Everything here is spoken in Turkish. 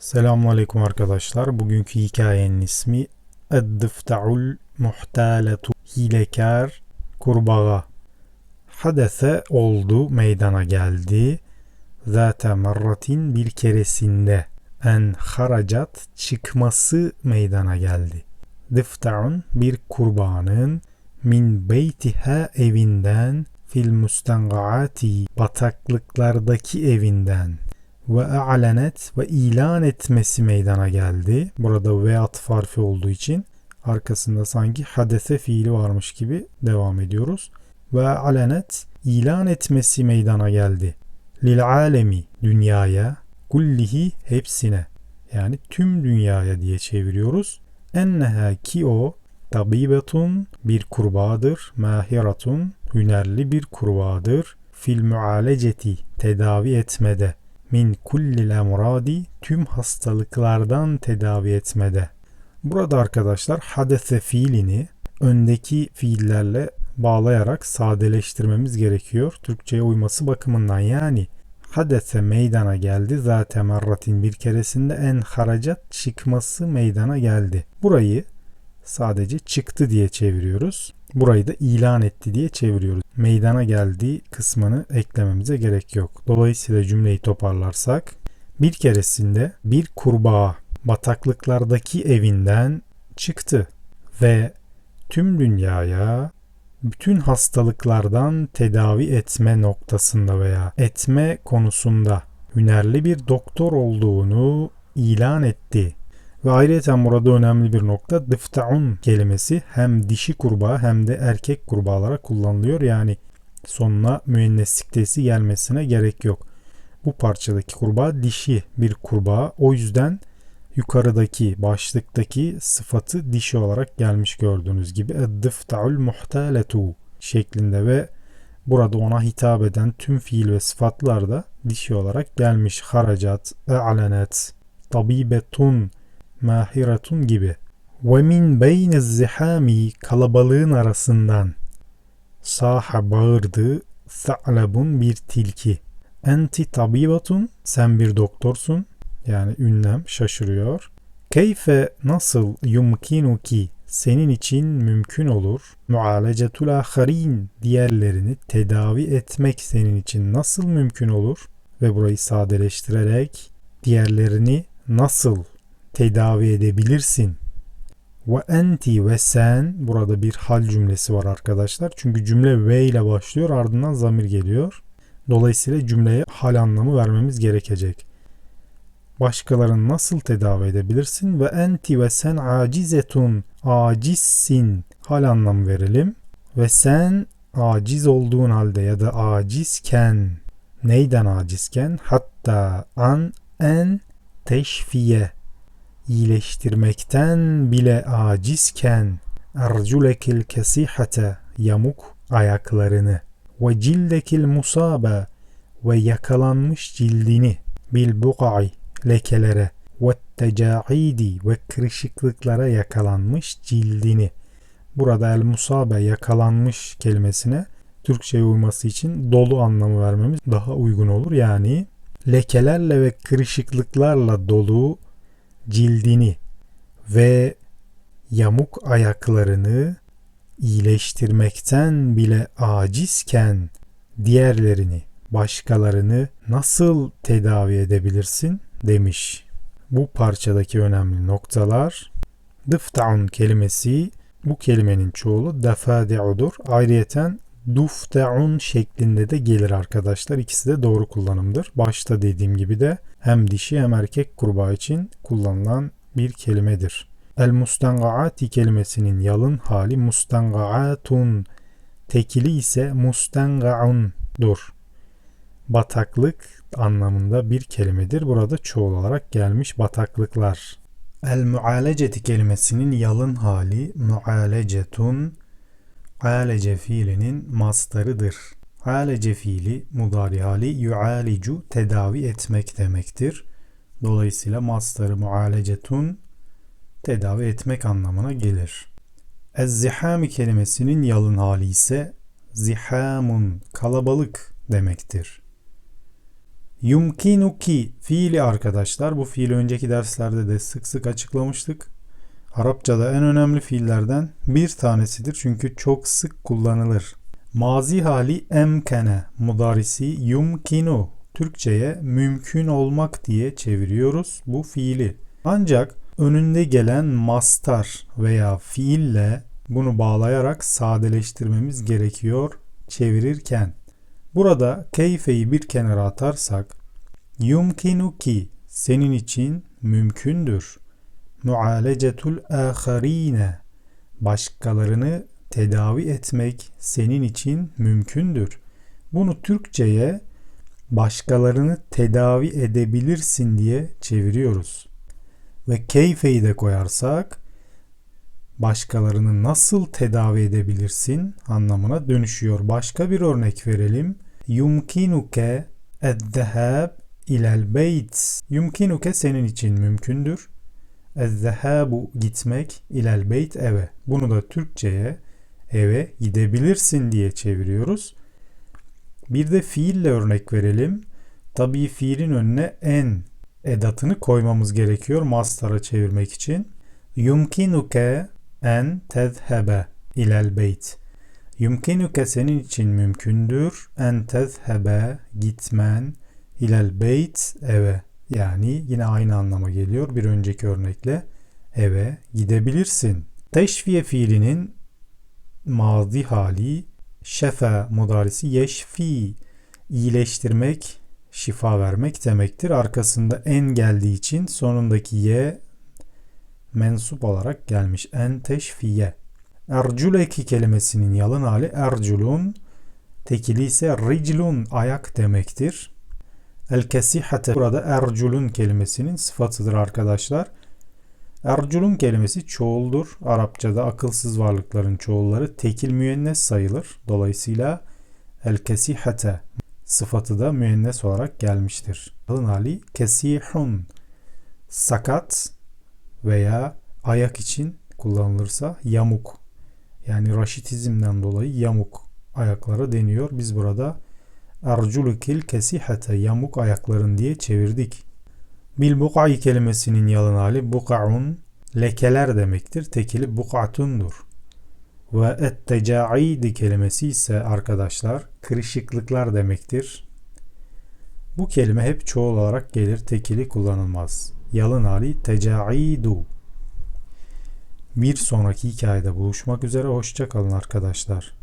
Selamünaleyküm arkadaşlar. Bugünkü hikayenin ismi Eddifta'ul muhtaletu hilekar kurbağa. Hadese oldu, meydana geldi. Zate merratin bir keresinde en haracat çıkması meydana geldi. Difta'un bir kurbanın min beytiha evinden fil müstengaati bataklıklardaki evinden ve a'lenet ve ilan etmesi meydana geldi. Burada ve atf harfi olduğu için arkasında sanki hadese fiili varmış gibi devam ediyoruz. Ve a'lenet ilan etmesi meydana geldi. Lil alemi dünyaya kullihi hepsine yani tüm dünyaya diye çeviriyoruz. Enneha ki o tabibetun bir kurbağadır. Mahiratun hünerli bir kurbağadır. Fil mualeceti tedavi etmede min kullil emradi tüm hastalıklardan tedavi etmede. Burada arkadaşlar hadese fiilini öndeki fiillerle bağlayarak sadeleştirmemiz gerekiyor. Türkçe'ye uyması bakımından yani hadese meydana geldi zaten merratin bir keresinde en haracat çıkması meydana geldi. Burayı sadece çıktı diye çeviriyoruz. Burayı da ilan etti diye çeviriyoruz. Meydana geldiği kısmını eklememize gerek yok. Dolayısıyla cümleyi toparlarsak bir keresinde bir kurbağa bataklıklardaki evinden çıktı ve tüm dünyaya bütün hastalıklardan tedavi etme noktasında veya etme konusunda hünerli bir doktor olduğunu ilan etti. Ve ayrıca burada önemli bir nokta dıftaun kelimesi hem dişi kurbağa hem de erkek kurbağalara kullanılıyor. Yani sonuna müenneslik tesi gelmesine gerek yok. Bu parçadaki kurbağa dişi bir kurbağa. O yüzden yukarıdaki başlıktaki sıfatı dişi olarak gelmiş gördüğünüz gibi dıftaul muhtaletu şeklinde ve burada ona hitap eden tüm fiil ve sıfatlar da dişi olarak gelmiş. Haracat, e'alenet, tabibetun, mahiratun gibi. Ve min beyne zihami kalabalığın arasından saha bağırdı sa'labun bir tilki. Enti tabibatun sen bir doktorsun yani ünlem şaşırıyor. Keyfe nasıl yumkinuki senin için mümkün olur. Mualecetul aharin diğerlerini tedavi etmek senin için nasıl mümkün olur? Ve burayı sadeleştirerek diğerlerini nasıl tedavi edebilirsin? Ve enti ve sen burada bir hal cümlesi var arkadaşlar. Çünkü cümle ve ile başlıyor ardından zamir geliyor. Dolayısıyla cümleye hal anlamı vermemiz gerekecek. Başkalarını nasıl tedavi edebilirsin? Ve enti ve sen acizetun acizsin hal anlamı verelim. Ve sen aciz olduğun halde ya da acizken neyden acizken? Hatta an en teşfiye iyileştirmekten bile acizken erculekil kesihate yamuk ayaklarını ve cildekil musabe ve yakalanmış cildini bil buqai lekelere ve tecaidi ve kırışıklıklara yakalanmış cildini. Burada el musabe yakalanmış kelimesine Türkçe'ye uyması için dolu anlamı vermemiz daha uygun olur. Yani lekelerle ve kırışıklıklarla dolu cildini ve yamuk ayaklarını iyileştirmekten bile acizken diğerlerini, başkalarını nasıl tedavi edebilirsin demiş. Bu parçadaki önemli noktalar dıfta'un kelimesi bu kelimenin çoğulu defadi'udur. Ayrıyeten dufta'un şeklinde de gelir arkadaşlar. İkisi de doğru kullanımdır. Başta dediğim gibi de hem dişi hem erkek kurbağa için kullanılan bir kelimedir. El mustangaati kelimesinin yalın hali mustangaatun, tekili ise mustangaundur. Bataklık anlamında bir kelimedir. Burada çoğul olarak gelmiş bataklıklar. El mualeceti kelimesinin yalın hali mualecetun, alece fiilinin mastarıdır. Alece fiili mudari yualicu tedavi etmek demektir. Dolayısıyla mastarı mualecetun tedavi etmek anlamına gelir. Ez-zihami kelimesinin yalın hali ise zihamun kalabalık demektir. Yumkinuki fiili arkadaşlar. Bu fiili önceki derslerde de sık sık açıklamıştık. Arapçada en önemli fiillerden bir tanesidir. Çünkü çok sık kullanılır. Mazi hali emkene, mudarisi yumkinu. Türkçe'ye mümkün olmak diye çeviriyoruz bu fiili. Ancak önünde gelen mastar veya fiille bunu bağlayarak sadeleştirmemiz gerekiyor çevirirken. Burada keyfeyi bir kenara atarsak yumkinuki senin için mümkündür. Mualecetul aharine başkalarını tedavi etmek senin için mümkündür. Bunu Türkçe'ye başkalarını tedavi edebilirsin diye çeviriyoruz. Ve keyfeyi de koyarsak başkalarını nasıl tedavi edebilirsin anlamına dönüşüyor. Başka bir örnek verelim. Yumkinuke ezzehab ilel beyt. Yumkinuke senin için mümkündür. Ezzehabu gitmek ilel beyt eve. Bunu da Türkçe'ye eve gidebilirsin diye çeviriyoruz. Bir de fiille örnek verelim. Tabii fiilin önüne en edatını koymamız gerekiyor mastara çevirmek için. Yumkinuke en tezhebe ilel beyt. Yumkinuke senin için mümkündür. En tezhebe gitmen ilel beyt eve. Yani yine aynı anlama geliyor bir önceki örnekle eve gidebilirsin. Teşfiye fiilinin mazi hali şefe mudarisi yeşfi iyileştirmek, şifa vermek demektir. Arkasında en geldiği için sonundaki ye mensup olarak gelmiş. En teşfiye. Erculeki kelimesinin yalın hali erculun, tekili ise riclun ayak demektir. El kesihate burada erculun kelimesinin sıfatıdır arkadaşlar. Erculun kelimesi çoğuldur. Arapçada akılsız varlıkların çoğulları tekil müennes sayılır. Dolayısıyla el kesihate sıfatı da müennes olarak gelmiştir. Alın hali kesihun sakat veya ayak için kullanılırsa yamuk. Yani raşitizmden dolayı yamuk ayaklara deniyor. Biz burada erculukil kesihate yamuk ayakların diye çevirdik. Bil buk'i kelimesinin yalın hali buk'un lekeler demektir. Tekili buk'atundur. Ve ettecaidi kelimesi ise arkadaşlar kırışıklıklar demektir. Bu kelime hep çoğul olarak gelir. Tekili kullanılmaz. Yalın hali tecaidu. Bir sonraki hikayede buluşmak üzere. Hoşçakalın arkadaşlar.